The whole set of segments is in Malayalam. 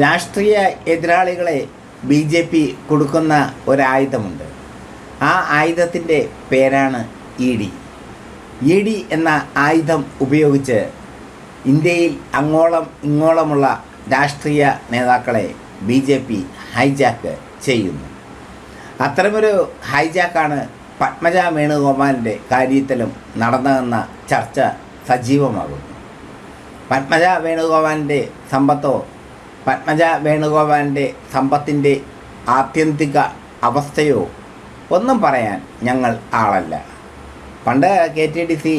രാഷ്ട്രീയ എതിരാളികളെ ബി ജെ പി കൊടുക്കുന്ന ഒരായുധമുണ്ട്. ആ ആയുധത്തിന്റെ പേരാണ് ഇ ഡി. ഇ ഡി എന്ന ആയുധം ഉപയോഗിച്ച് ഇന്ത്യയിൽ അങ്ങോളം ഇങ്ങോളമുള്ള രാഷ്ട്രീയ നേതാക്കളെ ബി ജെ പി ഹൈജാക്ക് ചെയ്യുന്നു. അത്തരമൊരു ഹൈജാക്കാണ് പത്മജ വേണുഗോപാലിന്റെ കാര്യത്തിലും നടന്നതെന്ന ചർച്ച സജീവമാകുന്നു. പത്മജ വേണുഗോപാലിന്റെ സമ്പത്തോ പത്മജ വേണുഗോപാലിന്റെ സമ്പത്തിന്റെ ആത്യന്തിക അവസ്ഥയോ ഒന്നും പറയാൻ ഞങ്ങൾ ആളല്ല. പണ്ട് K T D C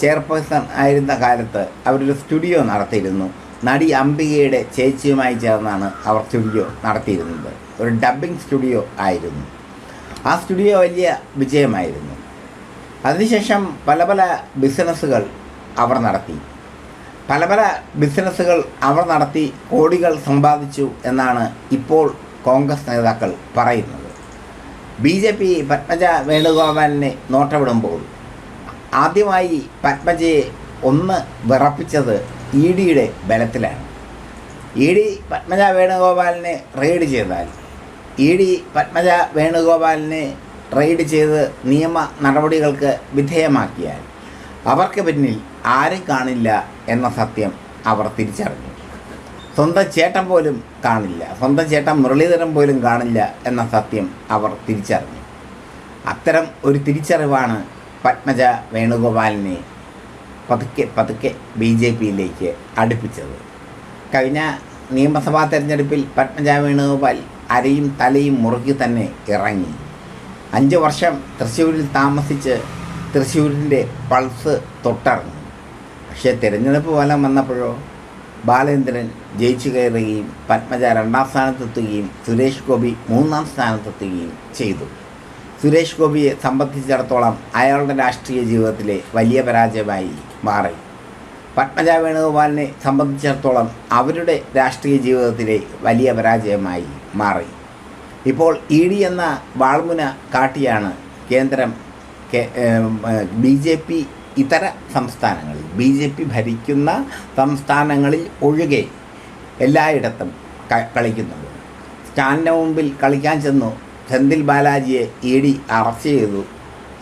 chairperson ആയിരുന്ന കാലത്ത് അവരൊരു സ്റ്റുഡിയോ നടത്തിയിരുന്നു. നടി അംബികയുടെ ചേച്ചിയുമായി ചേർന്നാണ് അവർ സ്റ്റുഡിയോ നടത്തിയിരുന്നത്. ഒരു ഡബ്ബിംഗ് സ്റ്റുഡിയോ ആയിരുന്നു. ആ സ്റ്റുഡിയോ വലിയ വിജയമായിരുന്നു. അതിനുശേഷം പല പല ബിസിനസ്സുകൾ അവർ നടത്തി. പല പല ബിസിനസ്സുകൾ അവർ നടത്തി കോടികൾ സമ്പാദിച്ചു എന്നാണ് ഇപ്പോൾ കോൺഗ്രസ് നേതാക്കൾ പറയുന്നത്. ബി ജെ പി പത്മജ വേണുഗോപാലിനെ നോട്ടമിടുമ്പോൾ ആദ്യമായി പത്മജയെ ഒന്ന് വിറപ്പിച്ചത് ഇ ഡിയുടെ ബലത്തിലാണ്. ഇ ഡി പത്മജ വേണുഗോപാലിനെ റെയ്ഡ് ചെയ്താൽ ഇ ഡി പത്മജ വേണുഗോപാലിനെ റെയ്ഡ് ചെയ്ത് നിയമ നടപടികൾക്ക് വിധേയമാക്കിയാൽ അവർക്ക് പിന്നിൽ ആരും കാണില്ല എന്ന സത്യം അവർ തിരിച്ചറിഞ്ഞു. സ്വന്തം ചേട്ടൻ പോലും കാണില്ല സ്വന്തം ചേട്ടൻ മുരളീധരൻ പോലും കാണില്ല എന്ന സത്യം അവർ തിരിച്ചറിഞ്ഞു. അത്തരം ഒരു തിരിച്ചറിവാണ് പത്മജ വേണുഗോപാലിനെ പതുക്കെ പതുക്കെ ബി ജെ പിയിലേക്ക് അടുപ്പിച്ചത്. കഴിഞ്ഞ നിയമസഭാ തെരഞ്ഞെടുപ്പിൽ പത്മജ വേണുഗോപാൽ അരയും തലയും മുറുക്കി തന്നെ ഇറങ്ങി. അഞ്ച് വർഷം തൃശ്ശൂരിൽ താമസിച്ച് തൃശ്ശൂരിന്റെ പൾസ് തൊട്ടറിഞ്ഞു പക്ഷേ തിരഞ്ഞെടുപ്പ് ഫലം വന്നപ്പോഴോ ബാലേന്ദ്രൻ ജയിച്ചു കയറുകയും പത്മജ രണ്ടാം സ്ഥാനത്തെത്തുകയും സുരേഷ് ഗോപി മൂന്നാം സ്ഥാനത്തെത്തുകയും ചെയ്തു. സുരേഷ് ഗോപിയെ സംബന്ധിച്ചിടത്തോളം അയാളുടെ രാഷ്ട്രീയ ജീവിതത്തിലെ വലിയ പരാജയമായി മാറി. പത്മജ വേണുഗോപാലിനെ സംബന്ധിച്ചിടത്തോളം അവരുടെ രാഷ്ട്രീയ ജീവിതത്തിലെ വലിയ പരാജയമായി മാറി. ഇപ്പോൾ ഇ ഡി എന്ന വാൾമുന കാട്ടിയാണ് കേന്ദ്രം ബി ജെ പി ഇതര സംസ്ഥാനങ്ങളിൽ ബി ജെ പി ഭരിക്കുന്ന സംസ്ഥാനങ്ങളിൽ ഒഴികെ എല്ലായിടത്തും കളിക്കുന്നുണ്ട്. സ്റ്റാൻഡിന് മുമ്പിൽ കളിക്കാൻ ചെന്നു. സെന്തിൽ ബാലാജിയെ ഇ ഡി അറസ്റ്റ് ചെയ്തു.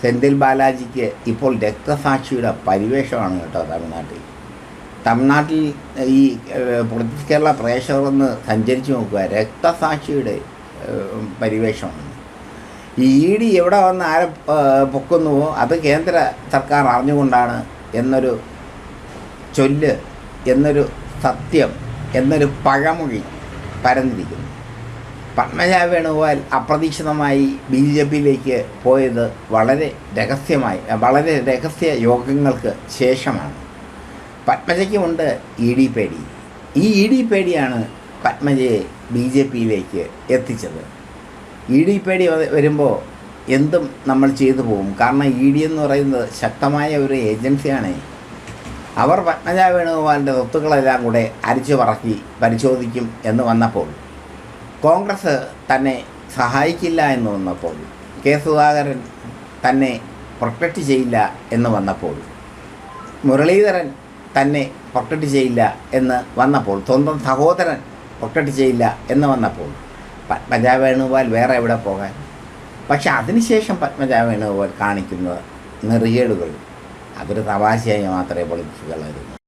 സെന്തിൽ ബാലാജിക്ക് ഇപ്പോൾ രക്തസാക്ഷിയുടെ പരിവേഷമാണ് കേട്ടോ തമിഴ്നാട്ടിൽ. തമിഴ്നാട്ടിൽ ഈ കേരള പ്രേക്ഷകർ ഒന്ന് സഞ്ചരിച്ച് നോക്കുക. രക്തസാക്ഷിയുടെ പരിവേഷമാണ്. ഈ ഇ ഡി എവിടെ വന്ന് ആരെ പൊക്കുന്നുവോ അത് കേന്ദ്ര സർക്കാർ അറിഞ്ഞുകൊണ്ടാണ് എന്നൊരു ചൊല്ല് എന്നൊരു സത്യം എന്നൊരു പഴമൊഴി പരന്നിരിക്കുന്നു. പത്മജ വേണുഗോപാൽ അപ്രതീക്ഷിതമായി ബി ജെ പിയിലേക്ക് പോയത് വളരെ രഹസ്യമായി വളരെ രഹസ്യ യോഗങ്ങൾക്ക് ശേഷമാണ്. പത്മജയ്ക്കുമുണ്ട് ഇ ഡി പേടി. ഈ ഇ ഡി പേടിയാണ് പത്മജയെ ബി ജെ പിയിലേക്ക് എത്തിച്ചത്. ഇ ഡി പേടി വരുമ്പോൾ എന്തും നമ്മൾ ചെയ്തു പോകും. കാരണം ഇ ഡി എന്ന് പറയുന്നത് ശക്തമായ ഒരു ഏജൻസിയാണ്. അവർ പത്മജ വേണുഗോപാലിന്റെ സ്വത്തുക്കളെല്ലാം കൂടെ അരിച്ചു പറക്കി പരിശോധിക്കും എന്ന് വന്നപ്പോൾ കോൺഗ്രസ് തന്നെ സഹായിക്കില്ല എന്ന് വന്നപ്പോൾ കെ സുധാകരൻ തന്നെ പ്രൊട്ടക്റ്റ് ചെയ്യില്ല എന്ന് വന്നപ്പോൾ മുരളീധരൻ തന്നെ പ്രൊട്ടക്റ്റ് ചെയ്യില്ല എന്ന് വന്നപ്പോൾ സ്വന്തം സഹോദരൻ പ്രൊട്ടക്റ്റ് ചെയ്യില്ല എന്ന് വന്നപ്പോൾ പത്മജ വേണുഗോപാൽ വേറെ എവിടെ പോകാൻ? പക്ഷെ അതിനുശേഷം പത്മജ വേണുഗോപാൽ കാണിക്കുന്ന നെറിയേടുകൾ അതൊരു തമാശയായി മാത്രമേ പൊളിറ്റിക്കുകളായിരുന്നു